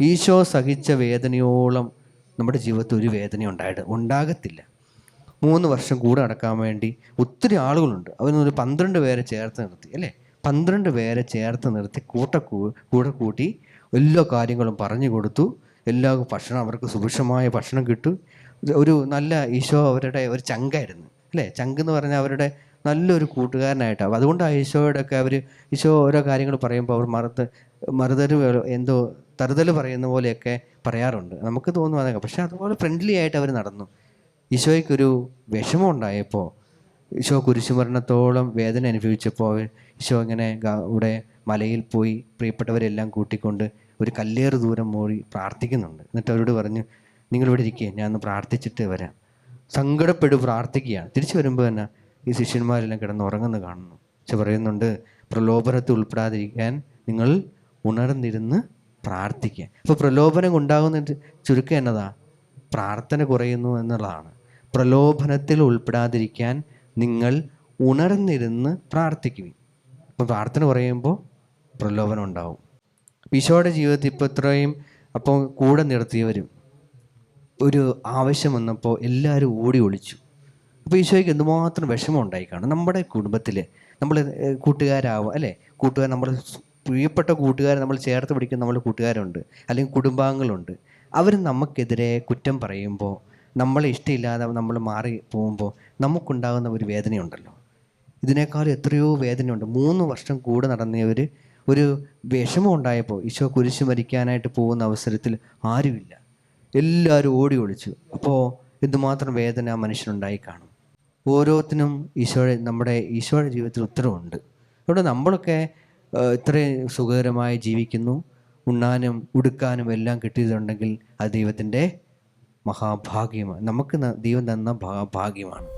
ഈശോ സഹിച്ച വേദനയോളം നമ്മുടെ ജീവിതത്തിൽ ഒരു വേദന ഉണ്ടായിട്ട് ഉണ്ടാകത്തില്ല. മൂന്ന് വർഷം കൂടെ നടക്കാൻ വേണ്ടി ഒത്തിരി ആളുകളുണ്ട്. അവരൊരു പന്ത്രണ്ട് പേരെ ചേർത്ത് നിർത്തി അല്ലേ? പന്ത്രണ്ട് പേരെ ചേർത്ത് നിർത്തി കൂട്ട കൂടെ കൂട്ടി എല്ലാ കാര്യങ്ങളും പറഞ്ഞു കൊടുത്തു. എല്ലാ ഭക്ഷണം അവർക്ക് സുഭിക്ഷമായ ഭക്ഷണം കിട്ടും. ഒരു നല്ല ഈശോ അവരുടെ ഒരു ചങ്കായിരുന്നു അല്ലേ? ചങ്ക് എന്ന് പറഞ്ഞാൽ അവരുടെ നല്ലൊരു കൂട്ടുകാരനായിട്ടാണ് അതുകൊണ്ടാണ് ഈശോയോടൊക്കെ അവർ ഈശോ ഓരോ കാര്യങ്ങൾ പറയുമ്പോൾ അവർ മറുത്ത് മറുതൽ എന്തോ തറുതൽ പറയുന്ന പോലെയൊക്കെ പറയാറുണ്ട്. നമുക്ക് തോന്നും അതൊക്കെ പക്ഷെ അതുപോലെ ഫ്രണ്ട്ലി ആയിട്ട് അവർ നടന്നു. ഈശോയ്ക്കൊരു വിഷമം ഉണ്ടായപ്പോൾ ഈശോ കുരിശുമരണത്തോളം വേദന അനുഭവിച്ചപ്പോൾ ഈശോ ഇങ്ങനെ ഇവിടെ മലയിൽ പോയി പ്രിയപ്പെട്ടവരെല്ലാം കൂട്ടിക്കൊണ്ട് ഒരു കല്ലേറ് ദൂരം പോയി പ്രാർത്ഥിക്കുന്നുണ്ട്. എന്നിട്ട് അവരോട് പറഞ്ഞു നിങ്ങളിവിടെ ഇരിക്കുക ഞാൻ ഒന്ന് പ്രാർത്ഥിച്ചിട്ട് വരാം. സങ്കടപ്പെട്ട് പ്രാർത്ഥിക്കുകയാണ്. തിരിച്ചു വരുമ്പോൾ തന്നെ ഈ ശിഷ്യന്മാരെല്ലാം കിടന്ന് ഉറങ്ങുന്ന കാണുന്നു. പക്ഷെ പറയുന്നുണ്ട് പ്രലോഭനത്തിൽ ഉൾപ്പെടാതിരിക്കാൻ നിങ്ങൾ ഉണർന്നിരുന്ന് പ്രാർത്ഥിക്കുക. അപ്പോൾ പ്രലോഭനം ഉണ്ടാകുന്ന ചുരുക്കം എന്നതാ? പ്രാർത്ഥന കുറയുന്നു എന്നുള്ളതാണ്. പ്രലോഭനത്തിൽ ഉൾപ്പെടാതിരിക്കാൻ നിങ്ങൾ ഉണർന്നിരുന്ന് പ്രാർത്ഥിക്കുക അപ്പോൾ പ്രാർത്ഥന കുറയുമ്പോൾ പ്രലോഭനം ഉണ്ടാവും. ഈശോയുടെ ജീവിതത്തിൽ ഇപ്പോൾ ഇത്രയും അപ്പോൾ കൂടെ നിർത്തിയവരും ഒരു ആവശ്യം വന്നപ്പോൾ എല്ലാവരും ഓടി ഒളിച്ചു. അപ്പോൾ ഈശോയ്ക്ക് എന്തുമാത്രം വിഷമം ഉണ്ടായി നമ്മുടെ കുടുംബത്തിൽ നമ്മൾ കൂട്ടുകാരാവും അല്ലേ? കൂട്ടുകാർ നമ്മൾ പ്രിയപ്പെട്ട കൂട്ടുകാരെ നമ്മൾ ചേർത്ത് പിടിക്കുന്ന നമ്മൾ കൂട്ടുകാരുണ്ട് അല്ലെങ്കിൽ കുടുംബാംഗങ്ങളുണ്ട്. അവർ നമുക്കെതിരെ കുറ്റം പറയുമ്പോൾ നമ്മളെ ഇഷ്ടമില്ലാതെ നമ്മൾ മാറി പോകുമ്പോൾ നമുക്കുണ്ടാകുന്ന ഒരു വേദനയുണ്ടല്ലോ. ഇതിനേക്കാൾ എത്രയോ വേദനയുണ്ട്. മൂന്ന് വർഷം കൂടെ നടന്നവർ ഒരു വിഷമം ഉണ്ടായപ്പോൾ ഈശോ കുരിശ് മരിക്കാനായിട്ട് പോകുന്ന അവസരത്തിൽ ആരുമില്ല. എല്ലാവരും ഓടി ഒളിച്ചു. അപ്പോൾ എന്തുമാത്രം വേദന മനുഷ്യനുണ്ടായി കാണും. ഓരോത്തിനും ഈശോയുടെ നമ്മുടെ ഈശോയുടെ ജീവിതത്തിൽ ഉത്തരവുണ്ട്. അതുകൊണ്ട് നമ്മളൊക്കെ ഇത്രയും സുഖകരമായി ജീവിക്കുന്നു. ഉണ്ണാനും ഉടുക്കാനും എല്ലാം കിട്ടിയിട്ടുണ്ടെങ്കിൽ അത് ദൈവത്തിന്റെ മഹാഭാഗ്യമാണ് നമുക്ക് ദൈവം തന്ന ഭാഗ്യമാണ്.